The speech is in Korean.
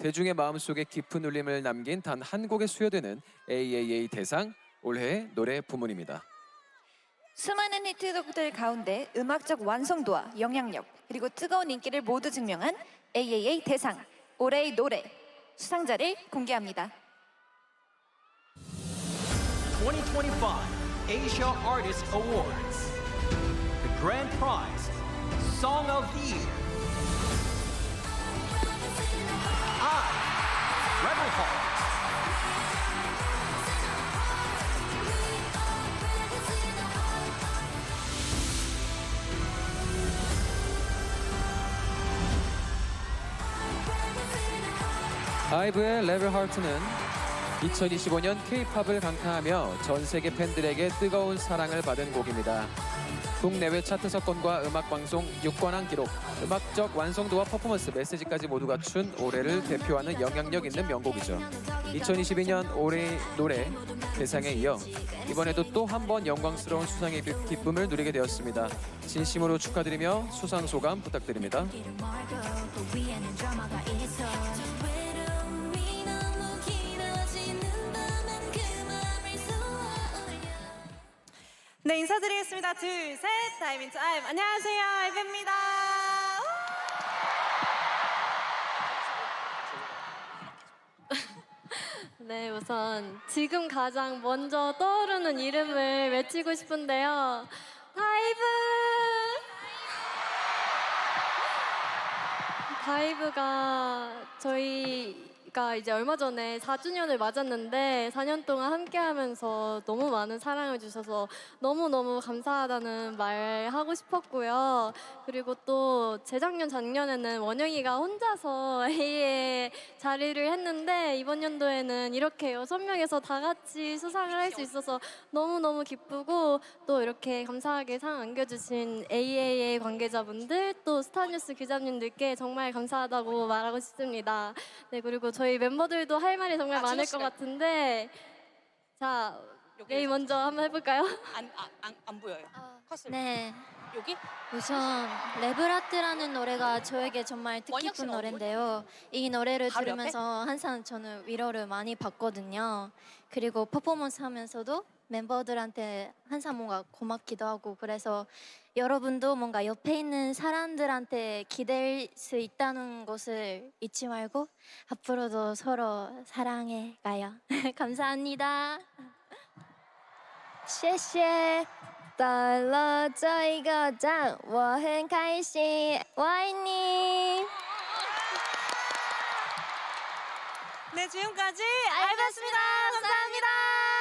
대중의 마음속에 깊은 울림을 남긴 단 한 곡에 수여되는 AAA 대상 올해의 노래 부문입니다. 수많은 히트곡들 가운데 음악적 완성도와 영향력 그리고 뜨거운 인기를 모두 증명한 AAA 대상 올해의 노래 수상자를 공개합니다. 2025 Asia Artist Awards. The grand prize, Song of the Year. 아이브의 레벨 하트는 2025년 K-팝을 강타하며 전 세계 팬들에게 뜨거운 사랑을 받은 곡입니다. 국내외 차트 석권과 음악 방송 6관왕 기록, 음악적 완성도와 퍼포먼스 메시지까지 모두 갖춘 올해를 대표하는 영향력 있는 명곡이죠. 2022년 올해 노래 대상에 이어 이번에도 또 한 번 영광스러운 수상의 기- 기쁨을 누리게 되었습니다. 진심으로 축하드리며 수상 소감 부탁드립니다. 네 인사드리겠습니다. 둘, 셋, 타임 인투 아임. 안녕하세요, 아이브입니다. 네, 우선 지금 가장 먼저 떠오르는 이름을 외치고 싶은데요. 다이브! 다이브가 저희 가 이제 얼마 전에 4주년을 맞았는데 4년 동안 함께 하면서 너무 많은 사랑을 주셔서 너무 너무 감사하다는 말 하고 싶었고요. 그리고 또 재작년, 작년에는 원영이가 혼자서 A의 자리를 했는데 이번 연도에는 이렇게 여섯 명에서 다 같이 수상을 할 수 있어서 너무 너무 기쁘고 또 이렇게 감사하게 상 안겨주신 AAA 관계자분들 또 스타뉴스 기자님들께 정말 감사하다고 말하고 싶습니다. 네 그리고 저희 멤버들도 할 말이 정말 아, 많을 것 같은데 자 레이 먼저 한번 해볼까요? 안, 안, 안, 안 보여요. 컷을. 네, 여기? 우선 레브라트라는 노래가 저에게 정말 원혁 뜻깊은 씨는 노래인데요. 이 노래를 바로? 들으면서 항상 저는 위로를 많이 받거든요. 그리고 퍼포먼스 하면서도 멤버들한테 항상 뭔가 고맙기도 하고 그래서 여러분도 뭔가 옆에 있는 사람들한테 기댈 수 있다는 것을 잊지 말고 앞으로도 서로 사랑해 가요. 감사합니다. 谢谢。到了这一个站，我很开心，我爱你。 네, 지금까지 아이브였습니다. 감사합니다.